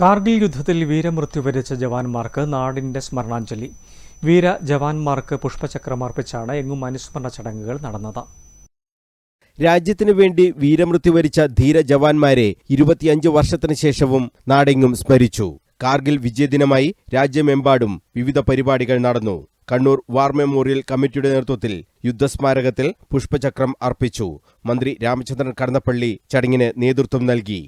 കാർഗിൽ യുദ്ധത്തിൽ വീരമൃത്യു വരിച്ച ജവാന്മാർക്ക് നാടിന്റെ സ്മരണാഞ്ജലി. വീര ജവാന്മാർക്ക് പുഷ്പചക്രമർപ്പിച്ചാണ് എങ്ങും അനുസ്മരണ ചടങ്ങുകൾ നടന്നത്. രാജ്യത്തിനു വേണ്ടി വീരമൃത്യു വരിച്ച ധീര ജവാന്മാരെ ഇരുപത്തിയഞ്ച് വർഷത്തിനു ശേഷവും നാടെങ്ങും സ്മരിച്ചു. കാർഗിൽ വിജയദിനമായി രാജ്യമെമ്പാടും വിവിധ പരിപാടികൾ നടന്നു. കണ്ണൂർ വാർ മെമ്മോറിയൽ കമ്മിറ്റിയുടെ നേതൃത്വത്തിൽ യുദ്ധസ്മാരകത്തിൽ പുഷ്പചക്രം അർപ്പിച്ചു. മന്ത്രി രാമചന്ദ്രൻ കടന്നപ്പള്ളി ചടങ്ങിന് നേതൃത്വം നൽകി.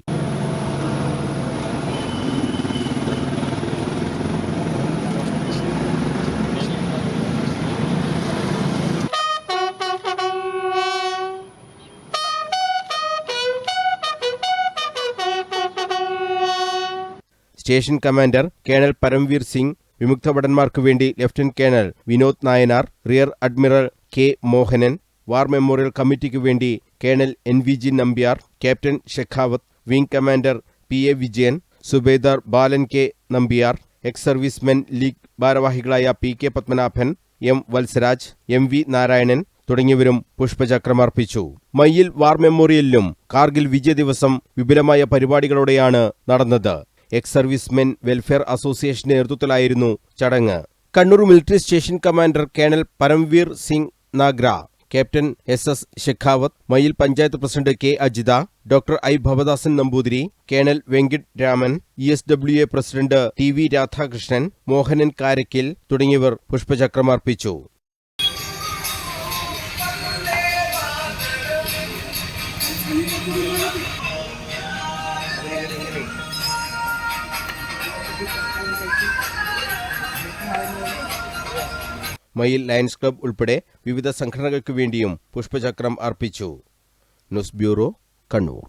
Station commander colonel Paramvir Singh വിമുക്ത ഭടന്മാർക്കു വേണ്ടി lieutenant colonel Vinod Nayanar rear admiral K Mohanan war memorial കമ്മിറ്റിക്കു വേണ്ടി colonel N V G Nambiar captain Shekhawat wing commander P A Vijayan subedar Balan K Nambiar ex servicemen league ഭാരവാഹികളായ P K Padmanabhan M Valsaraj M V Narayanan തുടങ്ങിയവരും പുഷ്പചക്രമർപ്പിച്ചു. മയ്യിൽ വാർ മെമ്മോറിയലിലും കാർഗിൽ വിജയ ദിവസം വിപുലമായ പരിപാടികളോടെയാണ് നടന്നത്. Ex servicemen welfare അസോസിയേഷന്റെ നേതൃത്വത്തിലായിരുന്നു ചടങ്ങ്. Kannur military station commander colonel Paramvir Singh Nagra captain S S Shekhawat Mayyil panchayat president K Ajitha doctor I Bhavadasan Namboothiri colonel Venkit Raman E S W A president T V Radhakrishnan Mohanan Karakkil തുടങ്ങിയവർ പുഷ്പചക്രമർപ്പിച്ചു മയിൽ lions club ഉൾപ്പെടെ വിവിധ സംഘടനകൾക്ക് വേണ്ടിയും പുഷ്പചക്രം അർപ്പിച്ചു. News bureau Kannur.